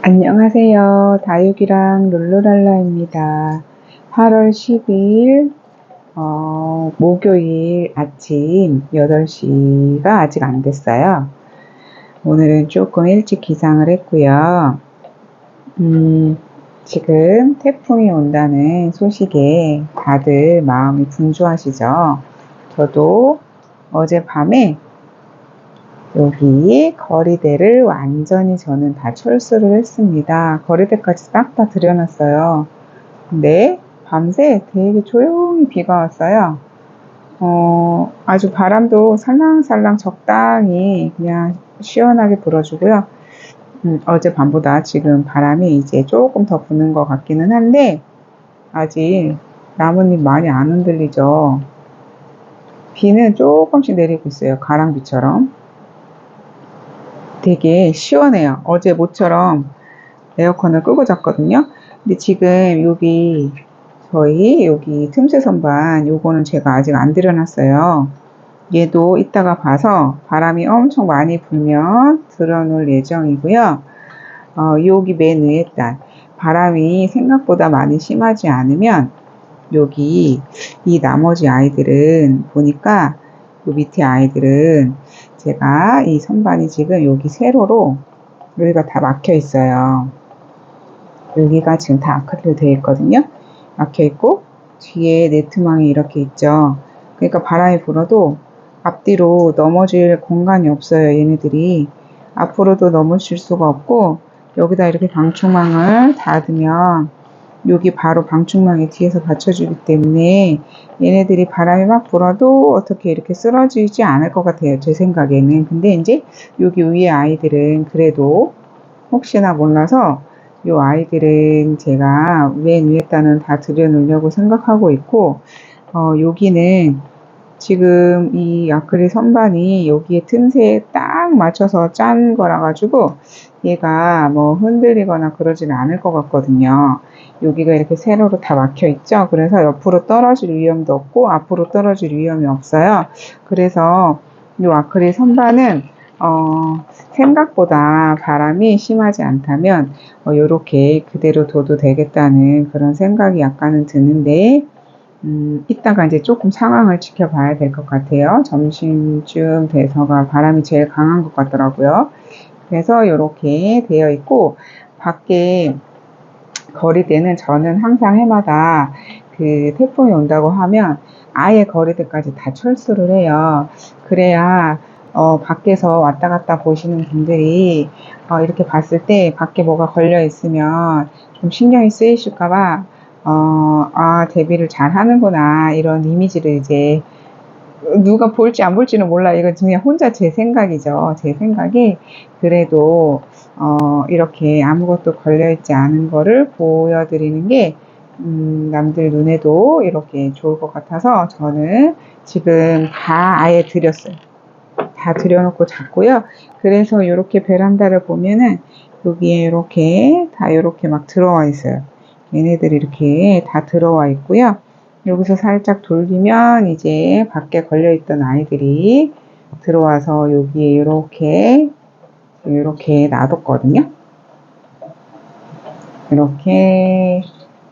안녕하세요. 다육이랑 룰루랄라입니다. 8월 12일 어, 목요일 아침 8시가 아직 안 됐어요. 오늘은 조금 일찍 기상을 했고요. 음, 지금 태풍이 온다는 소식에 다들 마음이 분주하시죠. 저도 어젯밤에 여기 거리대를 완전히 저는 다 철수를 했습니다. 거리대까지 싹다 들여놨어요. 근데 밤새 되게 조용히 비가 왔어요. 어, 아주 바람도 살랑살랑 적당히 그냥 시원하게 불어주고요. 음, 어제 밤보다 지금 바람이 이제 조금 더 부는 것 같기는 한데, 아직 나뭇잎 많이 안 흔들리죠. 비는 조금씩 내리고 있어요. 가랑비처럼. 되게 시원해요. 어제 모처럼 에어컨을 끄고 잤거든요. 근데 지금 여기 저희 여기 틈새 선반 요거는 제가 아직 안 들여놨어요. 얘도 이따가 봐서 바람이 엄청 많이 불면 들어놓을 예정이고요. 어, 여기 맨 위에 단 바람이 생각보다 많이 심하지 않으면 여기 이 나머지 아이들은 보니까 요 밑에 아이들은 제가 이 선반이 지금 여기 세로로 여기가 다 막혀 있어요. 여기가 지금 다 아크릴로 되어 있거든요. 막혀 있고 뒤에 네트망이 이렇게 있죠. 그러니까 바람이 불어도 앞뒤로 넘어질 공간이 없어요. 얘네들이 앞으로도 넘어질 수가 없고 여기다 이렇게 방충망을 닫으면 여기 바로 방충망이 뒤에서 받쳐주기 때문에 얘네들이 바람이 막 불어도 어떻게 이렇게 쓰러지지 않을 것 같아요. 제 생각에는. 근데 이제 여기 위에 아이들은 그래도 혹시나 몰라서 이 아이들은 제가 맨 위에다는 다 들여놓으려고 생각하고 있고 어, 여기는 지금 이 아크릴 선반이 여기에 틈새에 딱 맞춰서 짠 거라 가지고 얘가 뭐 흔들리거나 그러지는 않을 것 같거든요. 여기가 이렇게 세로로 다 막혀 있죠. 그래서 옆으로 떨어질 위험도 없고 앞으로 떨어질 위험이 없어요. 그래서 이 아크릴 선반은 어, 생각보다 바람이 심하지 않다면 어, 이렇게 그대로 둬도 되겠다는 그런 생각이 약간은 드는데 음, 이따가 이제 조금 상황을 지켜봐야 될 것 같아요. 점심쯤 돼서가 바람이 제일 강한 것 같더라고요. 그래서 이렇게 되어 있고 밖에 거리대는 저는 항상 해마다 그 태풍이 온다고 하면 아예 거리대까지 다 철수를 해요. 그래야 어, 밖에서 왔다 갔다 보시는 분들이 어, 이렇게 봤을 때 밖에 뭐가 걸려 있으면 좀 신경이 쓰이실까봐 어, 아, 데뷔를 잘 하는구나. 이런 이미지를 이제 누가 볼지 안 볼지는 몰라. 이건 그냥 혼자 제 생각이죠. 제 생각이 그래도 어, 이렇게 아무것도 걸려있지 않은 거를 보여드리는 게 음, 남들 눈에도 이렇게 좋을 것 같아서 저는 지금 다 아예 드렸어요. 다 들여놓고 잤고요. 그래서 이렇게 베란다를 보면은 여기에 이렇게 다 이렇게 막 들어와 있어요. 얘네들이 이렇게 다 들어와 있고요. 여기서 살짝 돌리면 이제 밖에 걸려있던 아이들이 들어와서 여기에 이렇게 이렇게 놔뒀거든요. 이렇게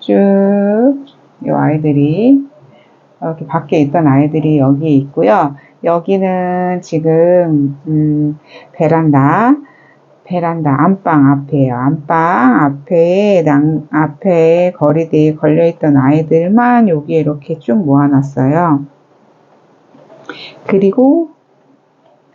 쭉 이 아이들이 이렇게 밖에 있던 아이들이 여기에 있고요. 여기는 지금 음, 베란다 베란다 안방 앞에요. 안방 앞에 낭, 앞에 거리대에 걸려있던 아이들만 여기에 이렇게 쭉 모아놨어요. 그리고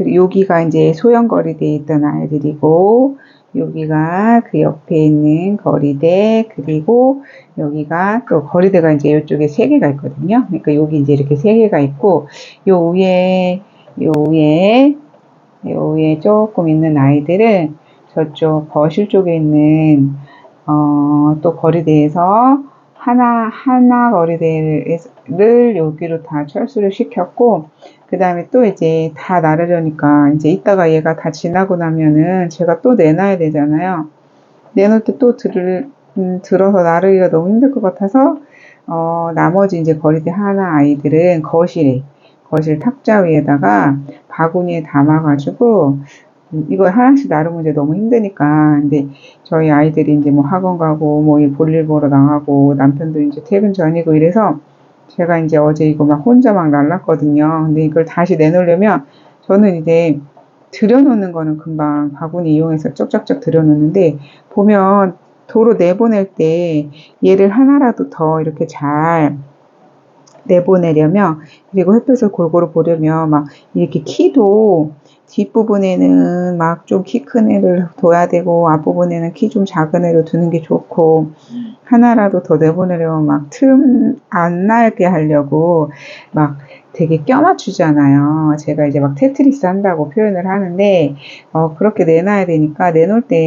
여기가 이제 소형 거리대에 있던 아이들이고 여기가 그 옆에 있는 거리대 그리고 여기가 또 거리대가 이제 이쪽에 세 개가 있거든요. 그러니까 여기 이제 이렇게 세 개가 있고 요 위에 요 위에 요 위에 조금 있는 아이들은 저쪽 거실 쪽에 있는 어, 또 거리대에서 하나 하나 거리대를 여기로 다 철수를 시켰고 그 다음에 또 이제 다 나르려니까 이제 이따가 얘가 다 지나고 나면은 제가 또 내놔야 되잖아요. 내놓을 때 또 들, 음, 들어서 나르기가 너무 힘들 것 같아서 어, 나머지 이제 거리대 하나 아이들은 거실에 거실 탁자 위에다가 바구니에 담아가지고 음, 이거 하나씩 나르면 이제 너무 힘드니까. 근데 저희 아이들이 이제 뭐 학원 가고 뭐 이 볼일 보러 나가고 남편도 이제 퇴근 전이고 이래서 제가 이제 어제 이거 막 혼자 막 날랐거든요. 근데 이걸 다시 내놓으려면 저는 이제 들여놓는 거는 금방 바구니 이용해서 쪽쪽쪽 들여놓는데 보면 도로 내보낼 때 얘를 하나라도 더 이렇게 잘 내보내려면 그리고 햇볕을 골고루 보려면 막 이렇게 키도 뒷부분에는 막 좀 키 큰 애를 둬야 되고 앞부분에는 키 좀 작은 애를 두는 게 좋고 하나라도 더 내보내려면 막 틈안 나게 하려고 막 되게 껴맞추잖아요. 제가 이제 막 테트리스 한다고 표현을 하는데 어, 그렇게 내놔야 되니까 내놓을 때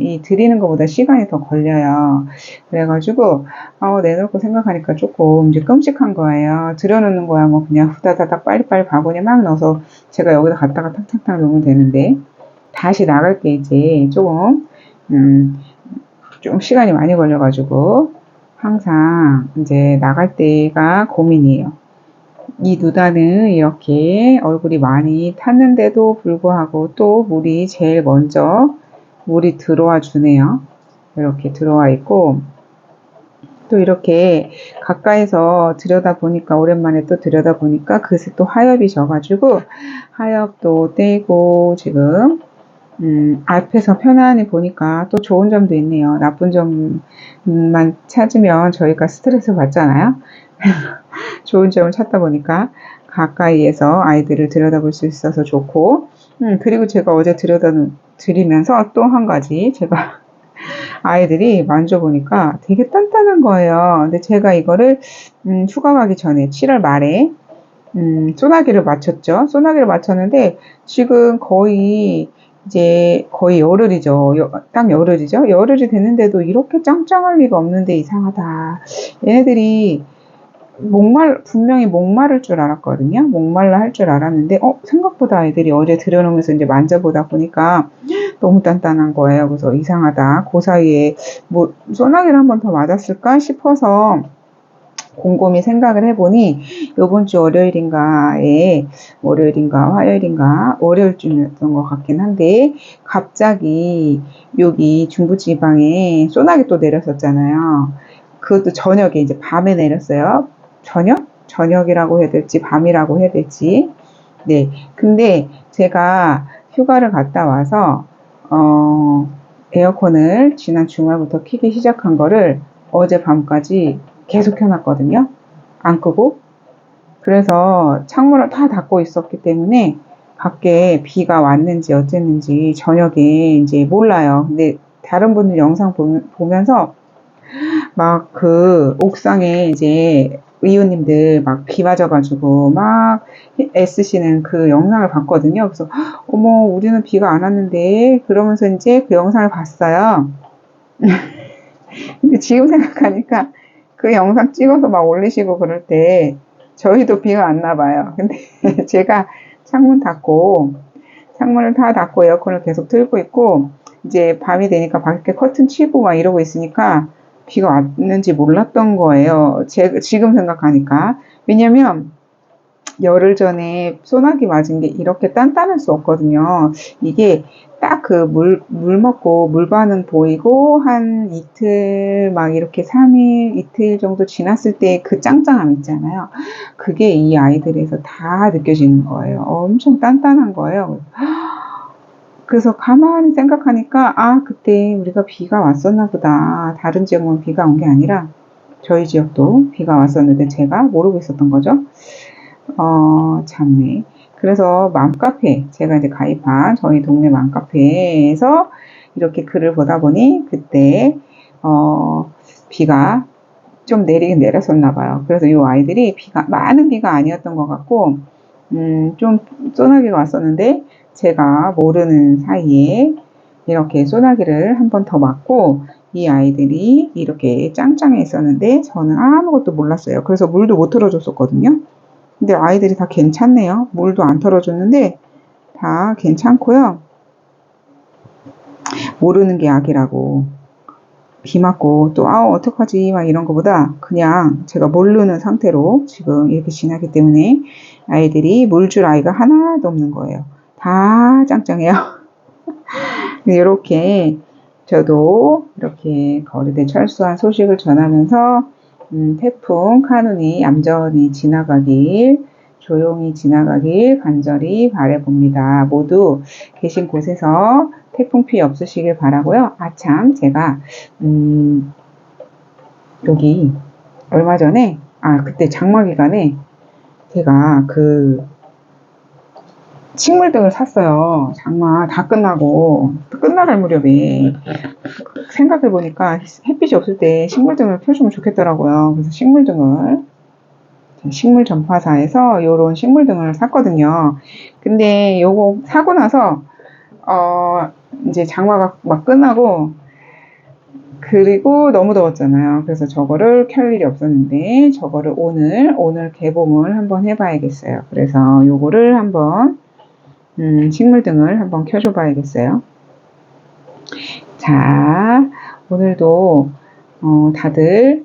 이 드리는 것보다 시간이 더 걸려요. 그래가지고 어, 내놓을 거 생각하니까 조금 이제 끔찍한 거예요. 들여놓는 거야 뭐 그냥 후다다닥 빨리빨리 바구니에 막 넣어서 제가 여기다 갖다가 탁탁탁 놓으면 되는데 다시 나갈 게 이제 조금 음, 좀 시간이 많이 걸려가지고 항상 이제 나갈 때가 고민이에요. 이 누다는 이렇게 얼굴이 많이 탔는데도 불구하고 또 물이 제일 먼저 물이 들어와 주네요. 이렇게 들어와 있고 또 이렇게 가까이서 들여다 보니까 오랜만에 또 들여다 보니까 그새 또 하엽이 져가지고 하엽도 떼고 지금 음, 앞에서 편안히 보니까 또 좋은 점도 있네요. 나쁜 점만 찾으면 저희가 스트레스 받잖아요. 좋은 점을 찾다 보니까 가까이에서 아이들을 들여다볼 수 있어서 좋고, 음, 그리고 제가 어제 들여다 드리면서 또 한 가지 제가 아이들이 만져보니까 되게 단단한 거예요. 근데 제가 이거를 음, 휴가 가기 전에 7월 말에 음, 소나기를 맞췄죠. 소나기를 맞췄는데 지금 거의 이제 거의 열흘이죠. 여, 딱 열흘이죠. 열흘이 됐는데도 이렇게 짱짱할 리가 없는데 이상하다. 얘네들이 목말 분명히 목마를 줄 알았거든요. 목말라 할 줄 알았는데 어 생각보다 아이들이 어제 들여놓으면서 이제 만져보다 보니까 너무 단단한 거예요. 그래서 이상하다. 그 사이에 뭐 소나기를 한 번 더 맞았을까 싶어서 곰곰이 생각을 해보니 요번 주 월요일인가에 월요일인가 화요일인가 월요일쯤이었던 것 같긴 한데 갑자기 여기 중부지방에 소나기 또 내렸었잖아요. 그것도 저녁에 이제 밤에 내렸어요. 저녁? 저녁이라고 해야 될지 밤이라고 해야 될지. 네. 근데 제가 휴가를 갔다 와서 어, 에어컨을 지난 주말부터 키기 시작한 거를 어제 밤까지 계속 켜놨거든요. 안 끄고. 그래서 창문을 다 닫고 있었기 때문에 밖에 비가 왔는지 어쨌는지 저녁에 이제 몰라요. 근데 다른 분들 영상 보면서 막 그 옥상에 이제 의원님들 막 비 맞아가지고 막 애쓰시는 그 영상을 봤거든요. 그래서 어머 우리는 비가 안 왔는데 그러면서 이제 그 영상을 봤어요. 근데 지금 생각하니까 그 영상 찍어서 막 올리시고 그럴 때 저희도 비가 왔나 봐요. 근데 제가 창문 닫고 창문을 다 닫고 에어컨을 계속 틀고 있고 이제 밤이 되니까 밖에 커튼 치고 막 이러고 있으니까 비가 왔는지 몰랐던 거예요. 제, 지금 생각하니까. 왜냐면 열흘 전에 소나기 맞은 게 이렇게 단단할 수 없거든요. 이게 딱 그 물, 물 먹고 물 반응 보이고 한 이틀 막 이렇게 3일, 이틀 정도 지났을 때 그 짱짱함 있잖아요. 그게 이 아이들에서 다 느껴지는 거예요. 엄청 단단한 거예요. 그래서 가만히 생각하니까 아 그때 우리가 비가 왔었나 보다. 다른 지역은 비가 온 게 아니라 저희 지역도 비가 왔었는데 제가 모르고 있었던 거죠. 어, 참네. 그래서 맘카페, 제가 이제 가입한 저희 동네 맘카페에서 이렇게 글을 보다 보니 그때, 어, 비가 좀 내리긴 내렸었나 봐요. 그래서 이 아이들이 비가, 많은 비가 아니었던 것 같고, 음, 좀 소나기가 왔었는데, 제가 모르는 사이에 이렇게 소나기를 한 번 더 맞고, 이 아이들이 이렇게 짱짱해 있었는데, 저는 아무것도 몰랐어요. 그래서 물도 못 틀어줬었거든요. 근데 아이들이 다 괜찮네요. 물도 안 털어줬는데 다 괜찮고요. 모르는 게 약이라고. 비 맞고 또 아우 어떡하지 막 이런 거보다 그냥 제가 모르는 상태로 지금 이렇게 지나기 때문에 아이들이 물줄 아이가 하나도 없는 거예요. 다 짱짱해요. 이렇게 저도 이렇게 거리대 철수한 소식을 전하면서 음, 태풍 카눈이 얌전히 지나가길 조용히 지나가길 간절히 바래봅니다. 모두 계신 곳에서 태풍 피해 없으시길 바라고요. 아참 제가 음, 여기 얼마 전에 아 그때 장마 기간에 제가 그 식물등을 샀어요. 장마 다 끝나고 끝나갈 무렵에 생각해 보니까 햇빛이 없을 때 식물등을 켜주면 좋겠더라고요. 그래서 식물등을 식물 전파사에서 요런 식물등을 샀거든요. 근데 요거 사고 나서 어 이제 장마가 막 끝나고 그리고 너무 더웠잖아요. 그래서 저거를 켤 일이 없었는데 저거를 오늘 오늘 개봉을 한번 해봐야겠어요. 그래서 요거를 한번 음, 식물 등을 한번 켜줘 봐야겠어요. 자, 오늘도 어, 다들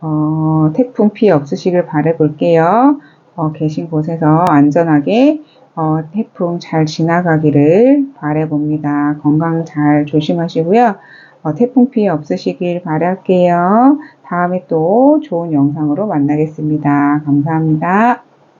어, 태풍 피해 없으시길 바라볼게요. 어, 계신 곳에서 안전하게 어, 태풍 잘 지나가기를 바라봅니다. 건강 잘 조심하시고요. 어, 태풍 피해 없으시길 바랄게요. 다음에 또 좋은 영상으로 만나겠습니다. 감사합니다.